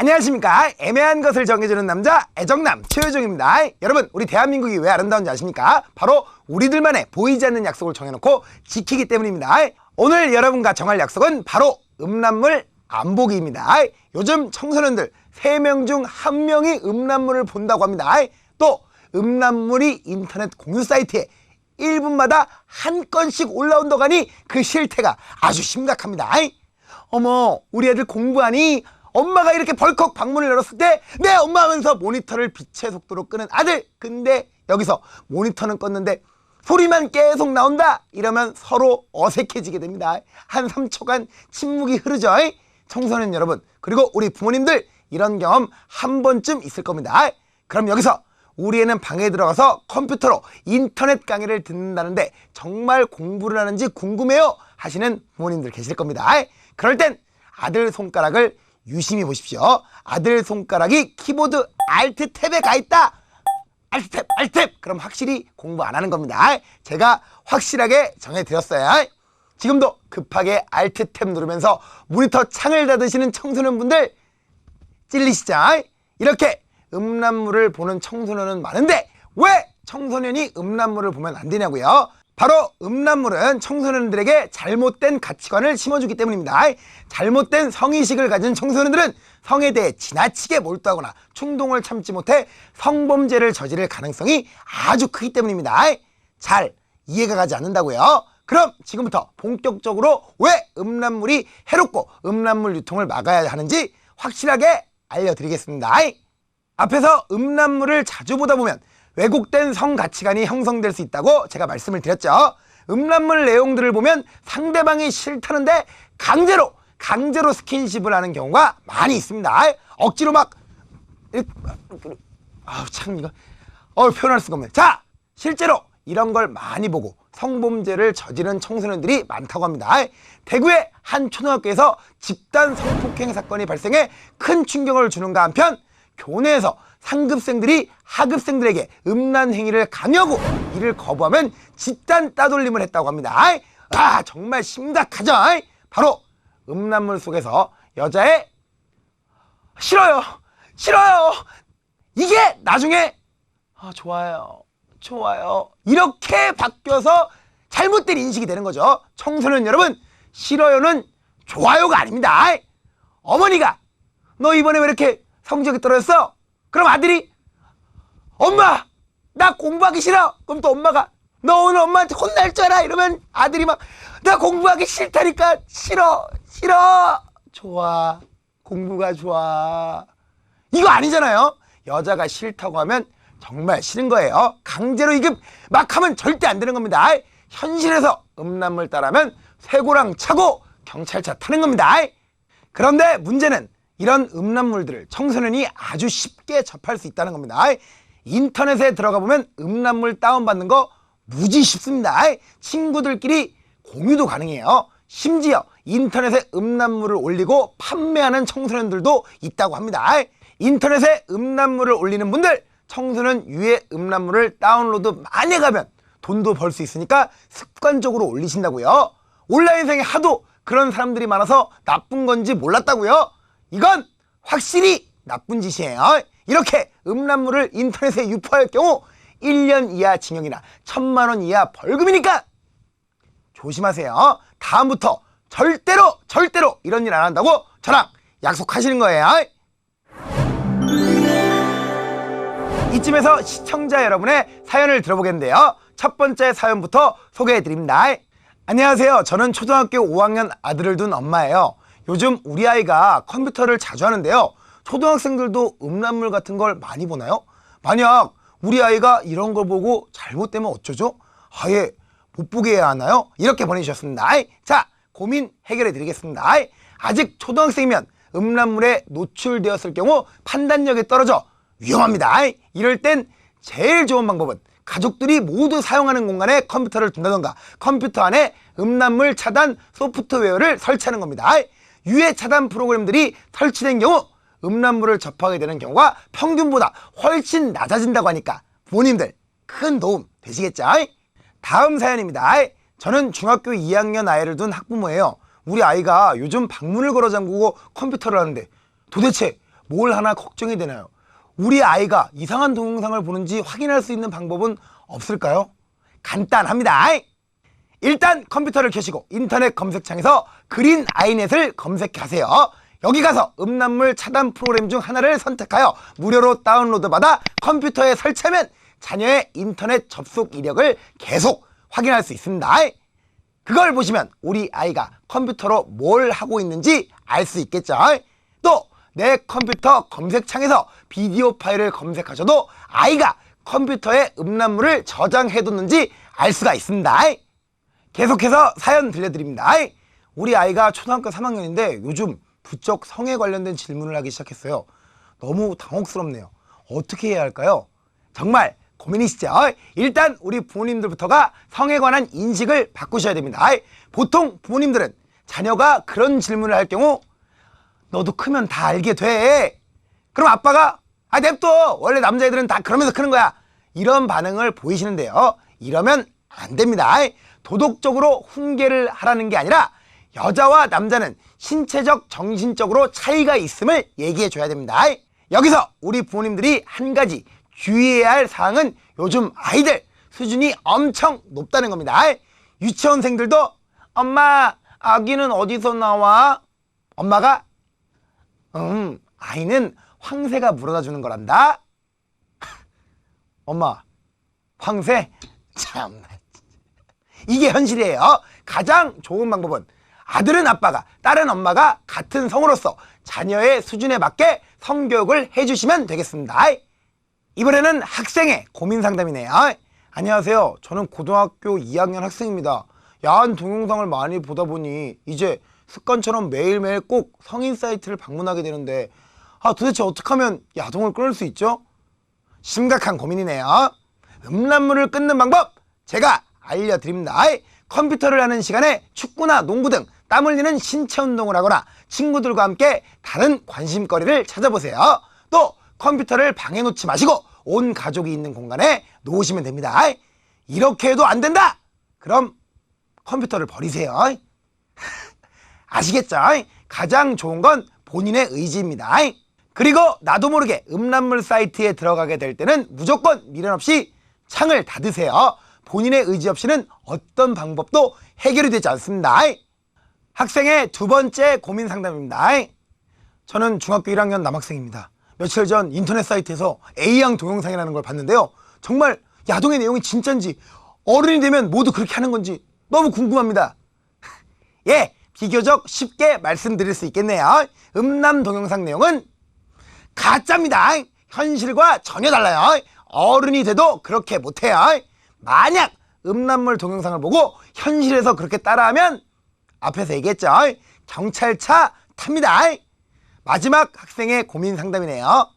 안녕하십니까. 애매한 것을 정해주는 남자 애정남 최효정입니다. 여러분 우리 대한민국이 왜 아름다운지 아십니까? 바로 우리들만의 보이지 않는 약속을 정해놓고 지키기 때문입니다. 오늘 여러분과 정할 약속은 바로 음란물 안 보기입니다. 요즘 청소년들 3명 중 1명이 음란물을 본다고 합니다. 또 음란물이 인터넷 공유 사이트에 1분마다 한 건씩 올라온다고 하니 그 실태가 아주 심각합니다. 어머 우리 애들 공부하니 엄마가 이렇게 벌컥 방문을 열었을 때 내 엄마 하면서 모니터를 빛의 속도로 끄는 아들. 근데 여기서 모니터는 껐는데 소리만 계속 나온다 이러면 서로 어색해지게 됩니다. 한 3초간 침묵이 흐르죠. 청소년 여러분 그리고 우리 부모님들 이런 경험 한 번쯤 있을 겁니다. 그럼 여기서 우리 애는 방에 들어가서 컴퓨터로 인터넷 강의를 듣는다는데 정말 공부를 하는지 궁금해요 하시는 부모님들 계실 겁니다. 그럴 땐 아들 손가락을 유심히 보십시오. 아들 손가락이 키보드 알트 탭에 가 있다. 알트 탭, 알트 탭. 그럼 확실히 공부 안 하는 겁니다. 제가 확실하게 정해드렸어요. 지금도 급하게 알트 탭 누르면서 모니터 창을 닫으시는 청소년분들 찔리시죠? 이렇게 음란물을 보는 청소년은 많은데 왜 청소년이 음란물을 보면 안 되냐고요? 바로 음란물은 청소년들에게 잘못된 가치관을 심어주기 때문입니다. 잘못된 성의식을 가진 청소년들은 성에 대해 지나치게 몰두하거나 충동을 참지 못해 성범죄를 저지를 가능성이 아주 크기 때문입니다. 잘 이해가 가지 않는다고요? 그럼 지금부터 본격적으로 왜 음란물이 해롭고 음란물 유통을 막아야 하는지 확실하게 알려드리겠습니다. 앞에서 음란물을 자주 보다 보면 왜곡된 성 가치관이 형성될 수 있다고 제가 말씀을 드렸죠. 음란물 내용들을 보면 상대방이 싫다는데 강제로 강제로 스킨십을 하는 경우가 많이 있습니다. 억지로 막 아우 참 이거 어 표현할 수가 없네. 자 실제로 이런 걸 많이 보고 성범죄를 저지른 청소년들이 많다고 합니다. 대구의 한 초등학교에서 집단 성폭행 사건이 발생해 큰 충격을 주는가 한편 교내에서 상급생들이 하급생들에게 음란 행위를 강요하고 이를 거부하면 집단 따돌림을 했다고 합니다. 아 정말 심각하죠. 바로 음란물 속에서 여자의 싫어요, 싫어요. 이게 나중에 아 좋아요, 좋아요 이렇게 바뀌어서 잘못된 인식이 되는 거죠. 청소년 여러분 싫어요는 좋아요가 아닙니다. 어머니가 너 이번에 왜 이렇게 성적이 떨어졌어? 그럼 아들이 엄마 나 공부하기 싫어. 그럼 또 엄마가 너 오늘 엄마한테 혼날 줄 알아. 이러면 아들이 막 나 공부하기 싫다니까 싫어 싫어 좋아 공부가 좋아 이거 아니잖아요. 여자가 싫다고 하면 정말 싫은 거예요. 강제로 이급 막 하면 절대 안 되는 겁니다. 현실에서 음란물 따라면 쇠고랑 차고 경찰차 타는 겁니다. 그런데 문제는 이런 음란물들을 청소년이 아주 쉽게 접할 수 있다는 겁니다. 인터넷에 들어가 보면 음란물 다운받는 거 무지 쉽습니다. 친구들끼리 공유도 가능해요. 심지어 인터넷에 음란물을 올리고 판매하는 청소년들도 있다고 합니다. 인터넷에 음란물을 올리는 분들 청소년 유해 음란물을 다운로드 많이 가면 돈도 벌 수 있으니까 습관적으로 올리신다고요. 온라인상에 하도 그런 사람들이 많아서 나쁜 건지 몰랐다고요. 이건 확실히 나쁜 짓이에요. 이렇게 음란물을 인터넷에 유포할 경우 1년 이하 징역이나 1천만 원 이하 벌금이니까 조심하세요. 다음부터 절대로 절대로 이런 일 안 한다고 저랑 약속하시는 거예요. 이쯤에서 시청자 여러분의 사연을 들어보겠는데요. 첫 번째 사연부터 소개해 드립니다. 안녕하세요. 저는 초등학교 5학년 아들을 둔 엄마예요. 요즘 우리 아이가 컴퓨터를 자주 하는데요. 초등학생들도 음란물 같은 걸 많이 보나요? 만약 우리 아이가 이런 걸 보고 잘못되면 어쩌죠? 아예 못 보게 해야 하나요? 이렇게 보내주셨습니다. 자, 고민 해결해 드리겠습니다. 아직 초등학생이면 음란물에 노출되었을 경우 판단력이 떨어져 위험합니다. 이럴 땐 제일 좋은 방법은 가족들이 모두 사용하는 공간에 컴퓨터를 둔다던가 컴퓨터 안에 음란물 차단 소프트웨어를 설치하는 겁니다. 유해 차단 프로그램들이 설치된 경우 음란물을 접하게 되는 경우가 평균보다 훨씬 낮아진다고 하니까 부모님들 큰 도움 되시겠죠? 다음 사연입니다. 저는 중학교 2학년 아이를 둔 학부모예요. 우리 아이가 요즘 방문을 걸어 잠그고 컴퓨터를 하는데 도대체 뭘 하나 걱정이 되나요? 우리 아이가 이상한 동영상을 보는지 확인할 수 있는 방법은 없을까요? 간단합니다. 일단 컴퓨터를 켜시고 인터넷 검색창에서 그린 아이넷을 검색하세요. 여기 가서 음란물 차단 프로그램 중 하나를 선택하여 무료로 다운로드 받아 컴퓨터에 설치하면 자녀의 인터넷 접속 이력을 계속 확인할 수 있습니다. 그걸 보시면 우리 아이가 컴퓨터로 뭘 하고 있는지 알 수 있겠죠. 또 내 컴퓨터 검색창에서 비디오 파일을 검색하셔도 아이가 컴퓨터에 음란물을 저장해뒀는지 알 수가 있습니다. 계속해서 사연 들려드립니다. 우리 아이가 초등학교 3학년인데 요즘 부쩍 성에 관련된 질문을 하기 시작했어요. 너무 당혹스럽네요. 어떻게 해야 할까요? 정말 고민이시죠? 일단 우리 부모님들부터가 성에 관한 인식을 바꾸셔야 됩니다. 보통 부모님들은 자녀가 그런 질문을 할 경우 너도 크면 다 알게 돼. 그럼 아빠가 아 냅둬. 원래 남자애들은 다 그러면서 크는 거야. 이런 반응을 보이시는데요. 이러면 안 됩니다. 도덕적으로 훈계를 하라는 게 아니라 여자와 남자는 신체적, 정신적으로 차이가 있음을 얘기해 줘야 됩니다. 여기서 우리 부모님들이 한 가지 주의해야 할 사항은 요즘 아이들 수준이 엄청 높다는 겁니다. 유치원생들도 엄마, 아기는 어디서 나와? 엄마가 음, 아이는 황새가 물어다 주는 거란다. 엄마, 황새? 참. 이게 현실이에요. 가장 좋은 방법은 아들은 아빠가, 딸은 엄마가 같은 성으로서 자녀의 수준에 맞게 성교육을 해주시면 되겠습니다. 이번에는 학생의 고민 상담이네요. 안녕하세요. 저는 고등학교 2학년 학생입니다. 야한 동영상을 많이 보다 보니 이제 습관처럼 매일매일 꼭 성인 사이트를 방문하게 되는데 아 도대체 어떻게 하면 야동을 끊을 수 있죠? 심각한 고민이네요. 음란물을 끊는 방법 제가 알려드립니다. 컴퓨터를 하는 시간에 축구나 농구 등 땀 흘리는 신체 운동을 하거나 친구들과 함께 다른 관심거리를 찾아보세요. 또 컴퓨터를 방에 놓지 마시고 온 가족이 있는 공간에 놓으시면 됩니다. 이렇게 해도 안 된다! 그럼 컴퓨터를 버리세요. 아시겠죠? 가장 좋은 건 본인의 의지입니다. 그리고 나도 모르게 음란물 사이트에 들어가게 될 때는 무조건 미련 없이 창을 닫으세요. 본인의 의지 없이는 어떤 방법도 해결이 되지 않습니다. 학생의 두 번째 고민 상담입니다. 저는 중학교 1학년 남학생입니다. 며칠 전 인터넷 사이트에서 A양 동영상이라는 걸 봤는데요. 정말 야동의 내용이 진짠지 어른이 되면 모두 그렇게 하는 건지 너무 궁금합니다. 예, 비교적 쉽게 말씀드릴 수 있겠네요. 음란 동영상 내용은 가짜입니다. 현실과 전혀 달라요. 어른이 돼도 그렇게 못해요. 만약 음란물 동영상을 보고 현실에서 그렇게 따라하면 앞에서 얘기했죠. 경찰차 탑니다. 마지막 학생의 고민 상담이네요.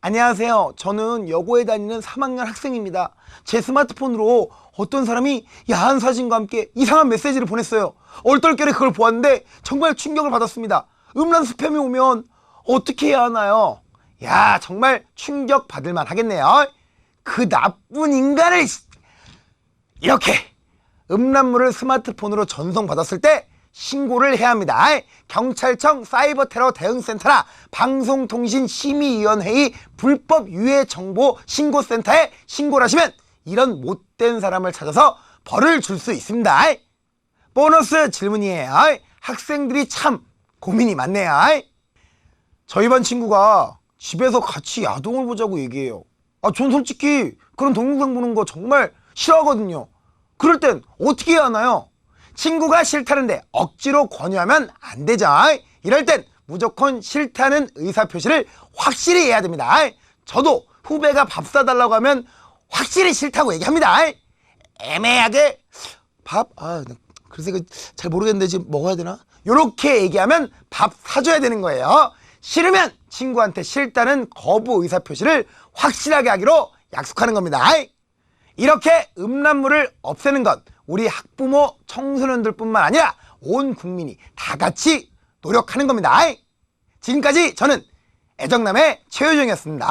안녕하세요. 저는 여고에 다니는 3학년 학생입니다. 제 스마트폰으로 어떤 사람이 야한 사진과 함께 이상한 메시지를 보냈어요. 얼떨결에 그걸 보았는데 정말 충격을 받았습니다. 음란 스팸이 오면 어떻게 해야 하나요? 야, 정말 충격 받을 만 하겠네요. 그 나쁜 인간을 이렇게 음란물을 스마트폰으로 전송받았을 때 신고를 해야 합니다. 경찰청 사이버 테러 대응센터나 방송통신심의위원회의 불법 유해 정보 신고센터에 신고를 하시면 이런 못된 사람을 찾아서 벌을 줄 수 있습니다. 보너스 질문이에요. 학생들이 참 고민이 많네요. 저희 반 친구가 집에서 같이 야동을 보자고 얘기해요. 아, 전 솔직히 그런 동영상 보는 거 정말 싫어하거든요. 그럴 땐 어떻게 해야 하나요? 친구가 싫다는데 억지로 권유하면 안 되죠. 이럴 땐 무조건 싫다는 의사표시를 확실히 해야 됩니다. 저도 후배가 밥 사달라고 하면 확실히 싫다고 얘기합니다. 애매하게 밥? 아, 글쎄 그잘 모르겠는데 지금 먹어야 되나? 요렇게 얘기하면 밥 사줘야 되는 거예요. 싫으면 친구한테 싫다는 거부 의사표시를 확실하게 하기로 약속하는 겁니다. 이렇게 음란물을 없애는 건 우리 학부모, 청소년들 뿐만 아니라 온 국민이 다 같이 노력하는 겁니다. 지금까지 저는 애정남의 최효정이었습니다.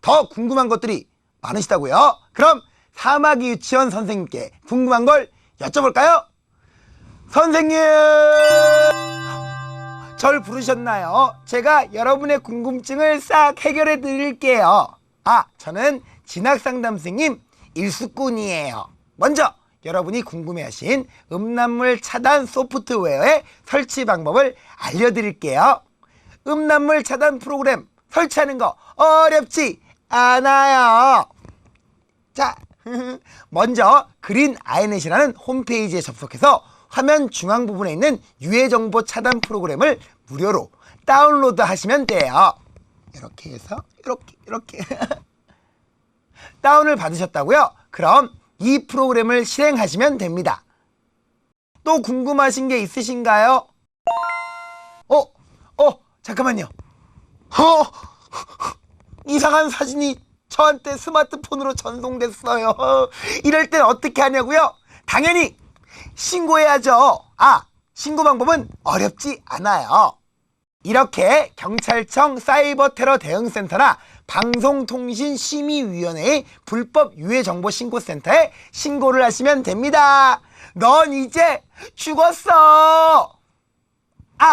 더 궁금한 것들이 많으시다고요? 그럼 사마귀 유치원 선생님께 궁금한 걸 여쭤볼까요? 선생님! 절 부르셨나요? 제가 여러분의 궁금증을 싹 해결해 드릴게요. 아, 저는 진학 상담생님 일수꾼이에요. 먼저 여러분이 궁금해하신 음란물 차단 소프트웨어의 설치 방법을 알려드릴게요. 음란물 차단 프로그램 설치하는 거 어렵지 않아요. 자, 먼저 그린 아이넷이라는 홈페이지에 접속해서 화면 중앙 부분에 있는 유해 정보 차단 프로그램을 무료로 다운로드 하시면 돼요. 이렇게 해서 이렇게 이렇게 다운을 받으셨다고요? 그럼 이 프로그램을 실행하시면 됩니다. 또 궁금하신 게 있으신가요? 어, 어, 잠깐만요. 어, 이상한 사진이 저한테 스마트폰으로 전송됐어요. 이럴 땐 어떻게 하냐고요? 당연히 신고해야죠. 아, 신고 방법은 어렵지 않아요. 이렇게 경찰청 사이버 테러 대응센터나 방송통신심의위원회의 불법 유해 정보 신고센터에 신고를 하시면 됩니다. 넌 이제 죽었어. 아,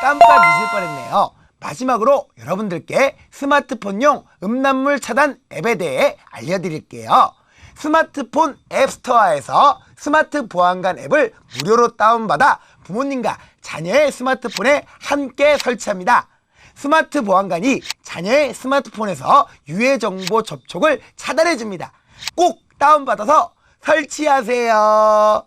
깜빡 잊을 뻔했네요. 마지막으로 여러분들께 스마트폰용 음란물 차단 앱에 대해 알려드릴게요. 스마트폰 앱스토어에서 스마트 보안관 앱을 무료로 다운받아 부모님과 자녀의 스마트폰에 함께 설치합니다. 스마트 보안관이 자녀의 스마트폰에서 유해 정보 접촉을 차단해 줍니다. 꼭 다운받아서 설치하세요.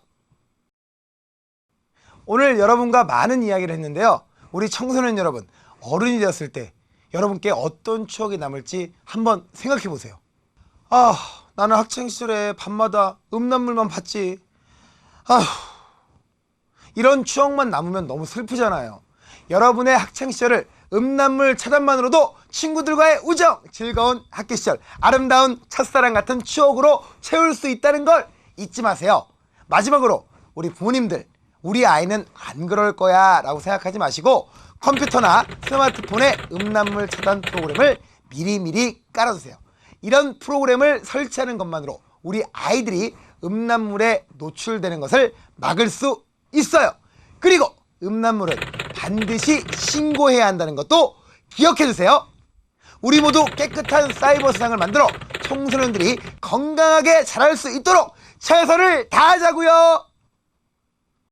오늘 여러분과 많은 이야기를 했는데요. 우리 청소년 여러분, 어른이 되었을 때 여러분께 어떤 추억이 남을지 한번 생각해 보세요. 아, 나는 학창 시절에 밤마다 음란물만 봤지. 아, 이런 추억만 남으면 너무 슬프잖아요. 여러분의 학창 시절을 음란물 차단만으로도 친구들과의 우정, 즐거운 학교 시절, 아름다운 첫사랑 같은 추억으로 채울 수 있다는 걸 잊지 마세요. 마지막으로 우리 부모님들, 우리 아이는 안 그럴 거야 라고 생각하지 마시고 컴퓨터나 스마트폰에 음란물 차단 프로그램을 미리미리 깔아두세요. 이런 프로그램을 설치하는 것만으로 우리 아이들이 음란물에 노출되는 것을 막을 수 있어요. 그리고 음란물은 반드시 신고해야 한다는 것도 기억해 주세요. 우리 모두 깨끗한 사이버 세상을 만들어 청소년들이 건강하게 자랄 수 있도록 최선을 다하자고요.